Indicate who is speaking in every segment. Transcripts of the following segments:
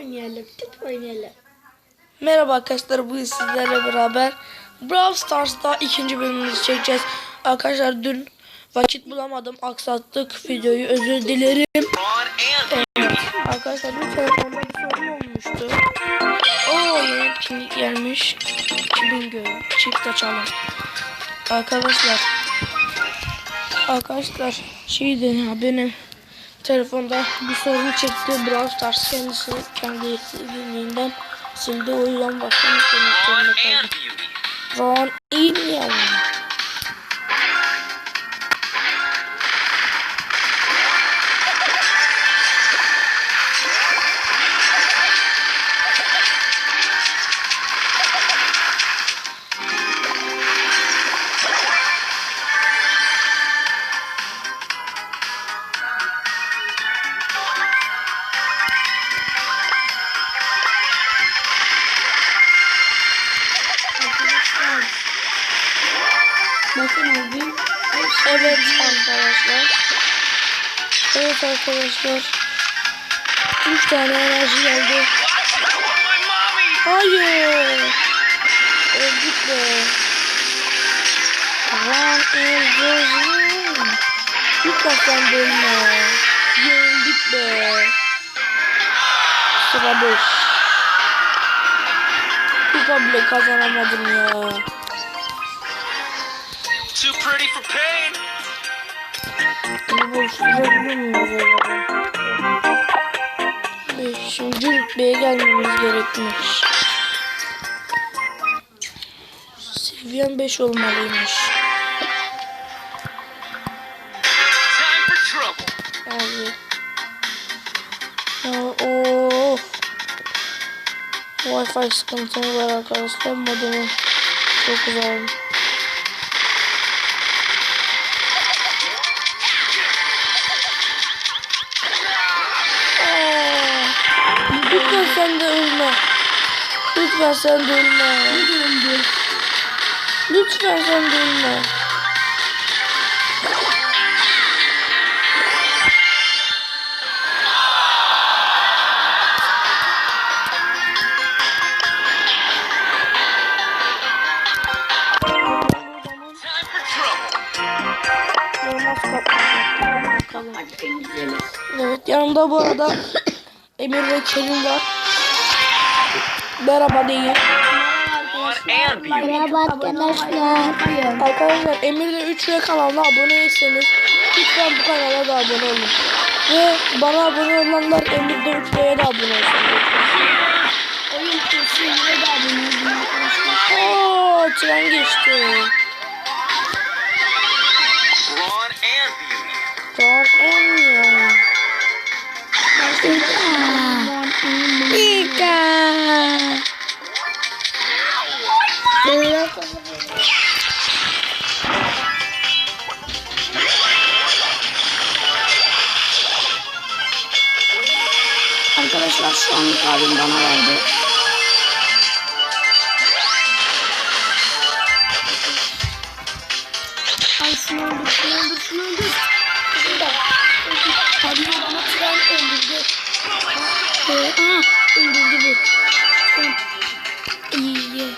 Speaker 1: oynayalım. Tüp oynayalım.
Speaker 2: Merhaba arkadaşlar bugün sizlerle beraber Brawl Stars'ta ikinci bölümümüzü çekeceğiz. Arkadaşlar dün vakit bulamadım aksattık videoyu özür dilerim. Evet, arkadaşlar bir telefonda bir sorun olmuştu. Oo yeni etkinlik gelmiş. 2000 göğü çift açalım. Arkadaşlar Arkadaşlar şeydi ya benim telefonda bir sorun çıktı. Brawl Stars kendisi kendi istediğinden sildi. O yüzden yüklemek zorunda kaldım. Ron
Speaker 1: Bakın abi.
Speaker 2: Evet arkadaşlar. Evet arkadaşlar. 3 tane enerji geldi. Hayır. Öldük be. Run Elvin. Lütfen bölme. Yenildik be. Sıra 5. Kupa bile kazanamadım ya.
Speaker 3: Too pretty for pain.
Speaker 2: Bunu boşlayabilir miyiz acaba? Beşinci rütbeye gelmemiz gerekmiş. Seviyem 5 olmalıymış. Abi. Of. Wi-Fi sıkıntım var arkadaşlar. Modemin çok güzel. Lütfen sen de ölme. Lütfen sen
Speaker 1: güzeli.
Speaker 2: Evet yanımda bu arada Emir ve Kerim var. Merhaba değil.
Speaker 3: and beauty.
Speaker 1: Merhaba arkadaşlar.
Speaker 2: Arkadaşlar Emir de 3 ve kanalına abone değilseniz lütfen bu kanala da abone olun. Ve bana abone olanlar Emir de 3 de abone olsun.
Speaker 1: Oyun kursu yine de abone olun arkadaşlar.
Speaker 2: Oo tren geçti.
Speaker 3: Ron and beauty.
Speaker 2: Tamam olmuyor. Pika.
Speaker 1: Arkadaşlar şu an abim bana verdi. Ay şunu öldür, şunu öldür, şunu öldür. Abi bana tren öldürdü. Aa, öldürdü bu. İyi, iyi.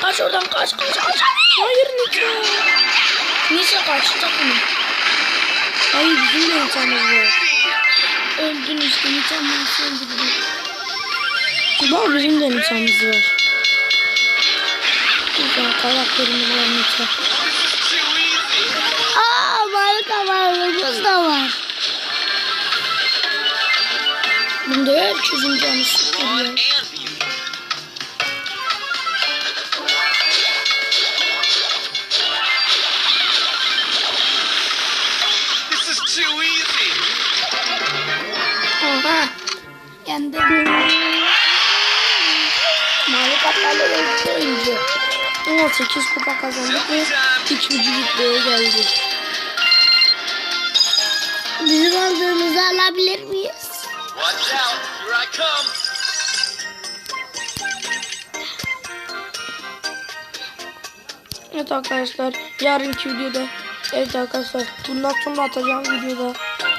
Speaker 1: Kaç oradan kaç, kaç, kaç. Hayır Nisa. Nisa kaçacak mı? Hayır bizim de insanımız var. Öldün işte Nisa nasıl öldürdü?
Speaker 2: Bak bizim de insanımız var. Güzel karakterimiz var Nisa.
Speaker 3: Too easy.
Speaker 1: Aa marka varlığımız da var. Bunda herkesin canı
Speaker 3: Ron
Speaker 1: sıkılıyor. Yendim. Mavi kaplarla oyuncu.
Speaker 2: 18 kupa kazandık ve ikinci rütbeye geldik.
Speaker 1: Bizim aldığımızı alabilir miyiz?
Speaker 3: Watch out. Here I come.
Speaker 2: Evet arkadaşlar yarınki videoda evet arkadaşlar bundan sonra atacağım videoda